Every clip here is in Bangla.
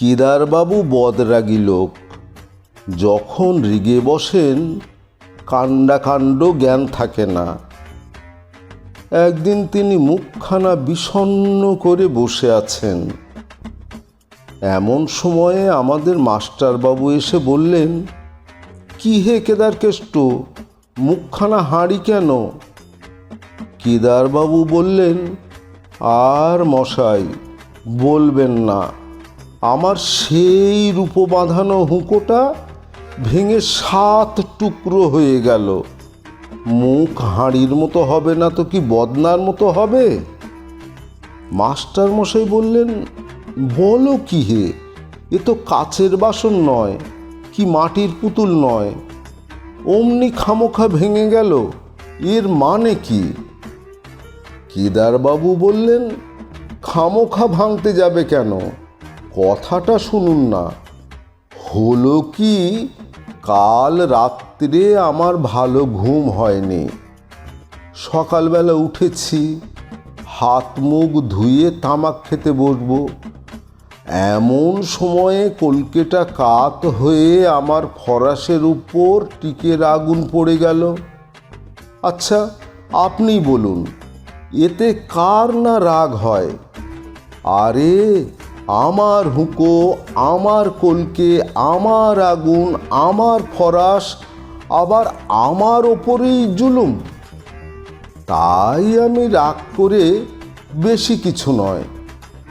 কেদারবাবু বদরাগী লোক। যখন রিগে বসেন, কাণ্ডাকাণ্ড জ্ঞান থাকে না। একদিন তিনি মুখখানা বিষণ্ণ করে বসে আছেন। এমন সময়ে আমাদের মাস্টারবাবু এসে বললেন, কি হে কেদারকেষ্ট মুখখানা হাঁড়ি কেন? কেদারবাবু বললেন, আর মশাই, বলবেন না। আমার সেই রূপ বাঁধানো হুঁকোটা ভেঙে সাত টুকরো হয়ে গেল। মুখ হাঁড়ির মতো হবে না তো কি বদনার মতো হবে? মাস্টার মশাই বললেন, বলো কি হে, এ তো কাচের বাসন নয়, কি মাটির পুতুল নয়। অমনি খামোখা ভেঙে গেল, এর মানে কি? কেদারবাবু বললেন, খামোখা ভাঙতে যাবে কেন? কথাটা শুনুন না। হলো কি, কাল রাত্রে আমার ভালো ঘুম হয়নি। সকালবেলা উঠেছি, হাত মুখ ধুয়ে তামাক খেতে বসবো। এমন সময়ে কলকেটা কাত হয়ে আমার ফরাসের উপর টিকের আগুন পড়ে গেল। আচ্ছা আপনি বলুন, এতে কার না রাগ হয়? আরে আমার হুঁকো, আমার কলকে, আমার আগুন, আমার ফরাস, আবার আমার ওপরেই জুলুম। তাই আমি রাগ করে বেশি কিছু নয়।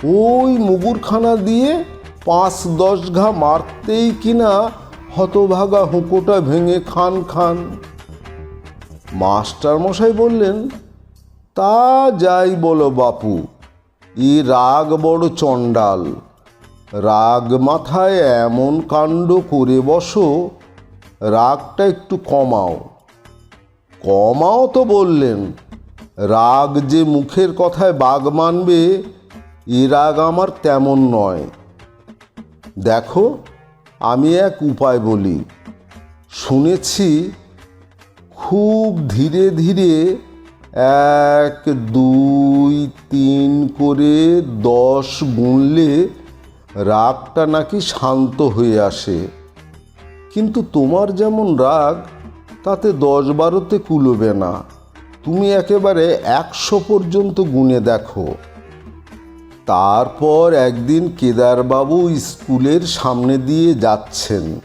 ওই মুগুরখানা দিয়ে পাঁচ দশ ঘা মারতেই কিনা হতভাগা হুঁকোটা ভেঙে খান খান। মাস্টার মশাই বললেন, তা যাই বলো বাপু এ রাগ বড় চণ্ডাল। রাগ মাথায় এমন কাণ্ড করে বসো, রাগটা একটু কমাও। কমাও তো বললেন, রাগ যে মুখের কথায় বাগ মানবে এ রাগ আমার তেমন নয়। দেখো, আমি এক উপায় বলি, শুনেছি খুব ধীরে ধীরে এক, দুই, তিন করে দশ গুনলে রাগটা নাকি শান্ত হয়ে আসে। কিন্তু তোমার যেমন রাগ, তাতে দশ বারোতে কুলোবে না। তুমি একেবারে একশো পর্যন্ত গুনে দেখো। তারপর একদিন কেদারবাবু স্কুলের সামনে দিয়ে যাচ্ছেন।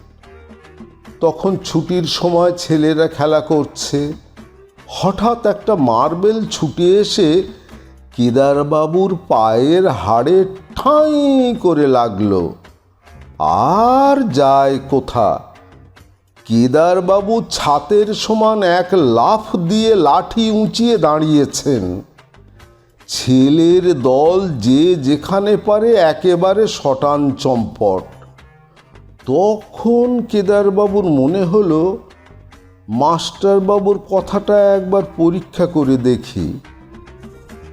তখন ছুটির সময় ছেলেরা খেলা করছে। হঠাৎ একটা মার্বেল ছুটে এসে কেদারবাবুর পায়ের হাড়ে ঠাঁই করে লাগল। আর যায় কোথা? কেদারবাবু ছাতের সমান এক লাফ দিয়ে লাঠি উঁচিয়ে দাঁড়িয়েছেন। ছেলের দল যে যেখানে পারে একেবারে শটান চম্পট। তখন কেদারবাবুর মনে হলো মাস্টারবাবুর কথাটা একবার পরীক্ষা করে দেখি।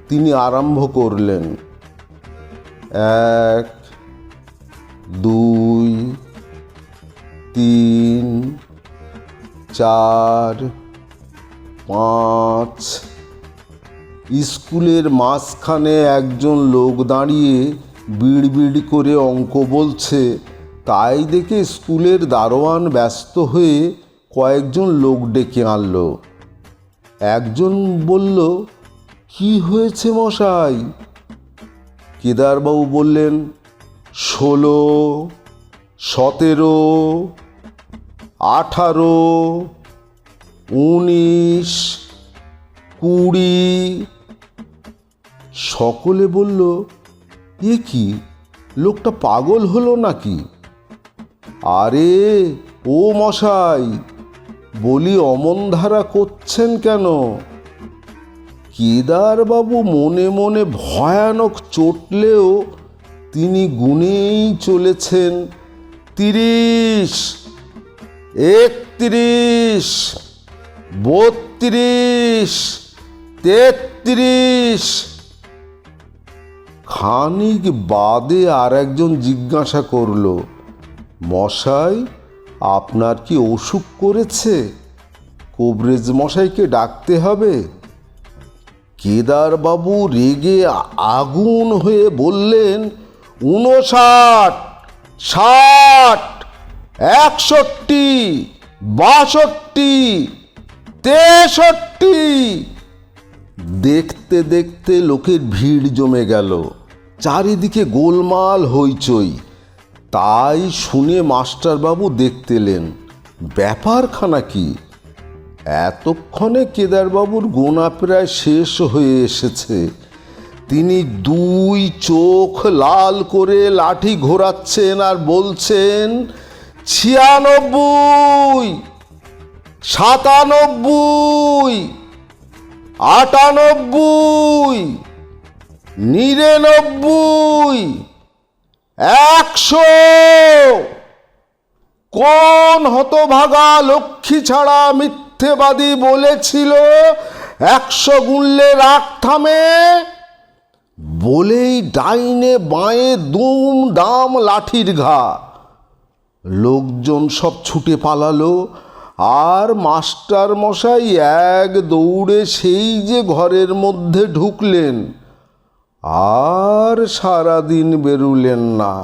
তিনি আরম্ভ করলেন, এক, দুই, তিন, চার, পাঁচ। স্কুলের মাঝখানে একজন লোক দাঁড়িয়ে বিড়বিড় করে অঙ্ক বলছে। তাই দেখে স্কুলের দারোয়ান ব্যস্ত হয়ে কয়েকজন লোক ডেকে আনলো। একজন বলল, কি হয়েছে মশাই? কেদারবাবু বললেন, ষোলো, সতেরো, আঠারো, উনিশ, কুড়ি। সকলে বলল, এ কি, লোকটা পাগল হলো নাকি? আরে, ও মশাই বলি, অমন ধারা করছেন কেন? কেদারবাবু মনে মনে ভয়ানক চটলেও তিনি গুনেই চলেছেন। তিরিশ, একত্রিশ, বত্রিশ, তেত্রিশ। খানিক বাদে আর একজন জিজ্ঞাসা করল, মশাই আপনার কি অসুখ করেছে? কবরেজ মশাইকে ডাকতে হবে। কেদারবাবু রেগে আগুন হয়ে বললেন উনষাট ষাট, একষট্টি, বাষট্টি, তেষট্টি। দেখতে দেখতে লোকের ভিড় জমে গেল। চারিদিকে গোলমাল হইচই। তাই শুনে মাস্টারবাবু দেখতে এলেন। ব্যাপারখানা কি? এতক্ষণে কেদারবাবুর গোনা প্রায় শেষ হয়ে এসেছে। তিনি দুই চোখ লাল করে লাঠি ঘোরাচ্ছেন আর বলছেন, ছিয়ানব্বই, সাতানব্বই, আটানব্বই, নিরানব্বই। একশো! কোন হতভাগা লক্ষ্মী ছাড়া মিথ্যেবাদী বলেছিল? একশো গুনলে রাগ থামে? বলেই ডাইনে বাঁয়ে দুম দাম লাঠির ঘা। লোকজন সব ছুটে পালালো, আর মাস্টার মশাই এক দৌড়ে সেই যে ঘরের মধ্যে ঢুকলেন। আর সারাদিন বেরুলেন না।